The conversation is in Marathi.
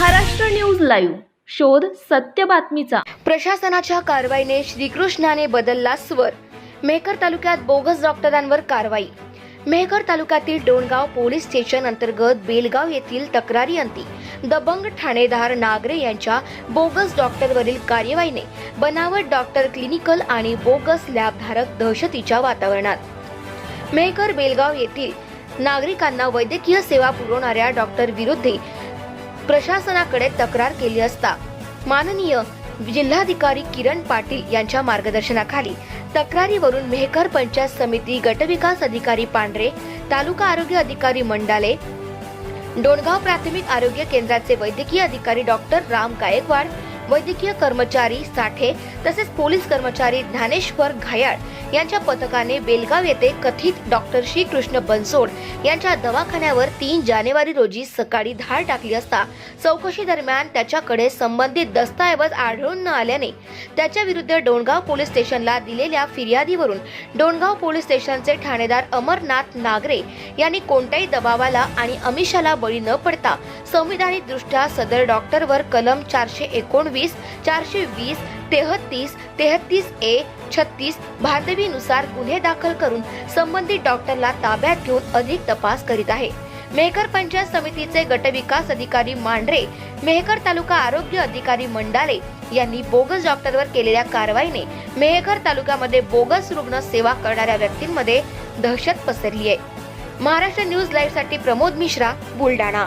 Maharashtra news live. शोध सत्य बातमीचा. प्रशासनाच्या कारवाईने श्रीकृष्णाने बदलला स्वर. मेहकर तालुक्यात बोगस डॉक्टरांवर कारवाई. मेहकर तालुक्यातील डोणगाव पोलीस स्टेशन अंतर्गत बेलगाव येथील तक्रारी अंती. दबंग ठाणेदार नागरे यांच्या बोगस डॉक्टरवरील कार्यवाहीने बनावट डॉक्टर क्लिनिकल आणि बोगस लॅबधारक दहशतीच्या वातावरणात. मेहकर बेलगाव येथील नागरिकांना वैद्यकीय सेवा पुरवणाऱ्या डॉक्टर विरुद्ध प्रशासनाकडे तक्रार केली असता माननीय जिल्हाधिकारी किरण पाटील यांच्या मार्गदर्शनाखाली तक्रारीवरून मेहकर पंचायत समिती गटविकास अधिकारी पांढरे तालुका आरोग्य अधिकारी मंडाले डोणगाव प्राथमिक आरोग्य केंद्राचे वैद्यकीय अधिकारी डॉक्टर राम गायकवाड वैद्यकीय कर्मचारी साठे तसेच पोलीस कर्मचारी ज्ञानेश्वर घायाळ यांच्या पथकाने बेलगाव येथे कथित डॉक्टर श्रीकृष्ण बनसोड यांच्या दवाखान्यावर तीन जानेवारी रोजी सकाळी धाड टाकली असता चौकशी दरम्यान त्याच्याकडे संबंधित दस्तऐवज आढळून न आल्याने त्याच्या विरुद्ध डोणगाव पोलीस स्टेशनला दिलेल्या फिर्यादीवरून डोणगाव पोलीस स्टेशनचे ठाणेदार अमरनाथ नागरे यांनी कोणत्याही दबावाला आणि अमिषाला बळी न पडता संविधानिक दृष्ट्या सदर डॉक्टरवर कलम चारशे एकोणवीस चारशे वीस तेहतीस तेहतीस ए छत्तीस भांडवीनुसार गुन्हे दाखल करून संबंधित डॉक्टरला ताब्यात घेऊन अधिक तपास करीत आहे. मेहकर पंचायत समितीचे गटविकास अधिकारी मांढरे मेहकर तालुका आरोग्य अधिकारी मंडाले यांनी बोगस डॉक्टरवर केलेल्या कारवाईने मेहकर तालुक्यामध्ये बोगस रुग्ण सेवा करणाऱ्या व्यक्तींमध्ये दहशत पसरली आहे महाराष्ट्र न्यूज लाईव्हसाठी प्रमोद मिश्रा बुलढाणा.